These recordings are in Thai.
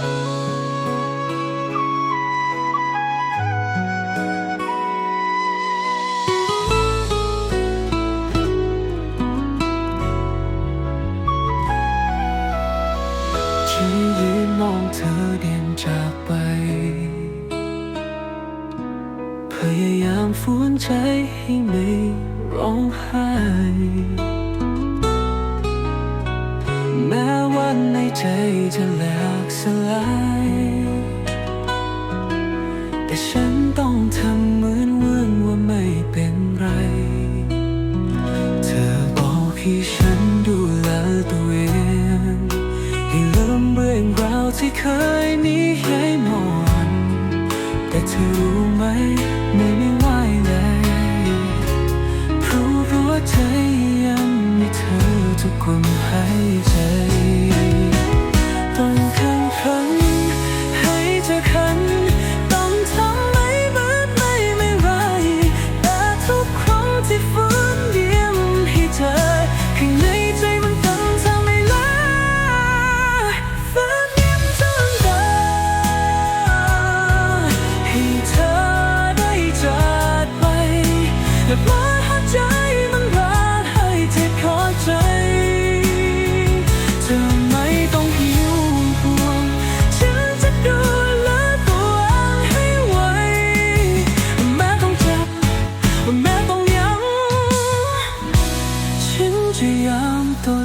ฉันยืนมองเธอเดินจากไป พยายามฝืนใจให้ไม่ร้องไห้ ใจจะแหลกสลาย แต่ฉันต้องทำเหมือนเมื่อนว่าไม่เป็นไร เธอบอกให้ฉันดูแลตัวเองให้ลืมเรื่องราวที่เคยหนี้ให้หมดแต่เธอรู้ไหมไม่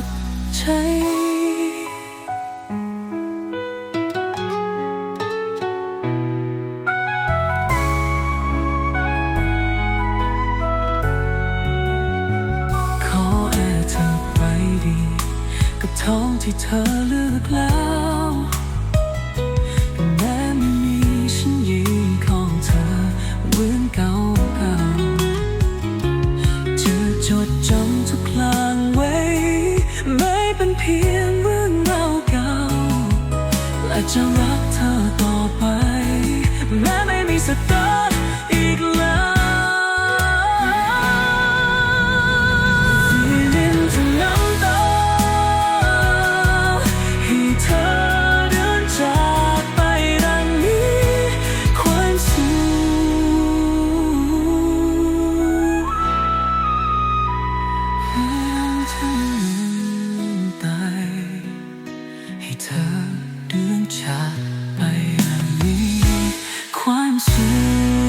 ดใจขอแอบเธอไปดีกับท้องที่เธอเลือกแล้ว จะรักเธอต่อไป แม้ไม่มีสตาร์อีกแล้ว Feeling จะน้ำตาให้เธอเดินจากไปดังนี้ความสุขให้เธอตายให้เธอ ช้าไปอย่างนี้ความสุข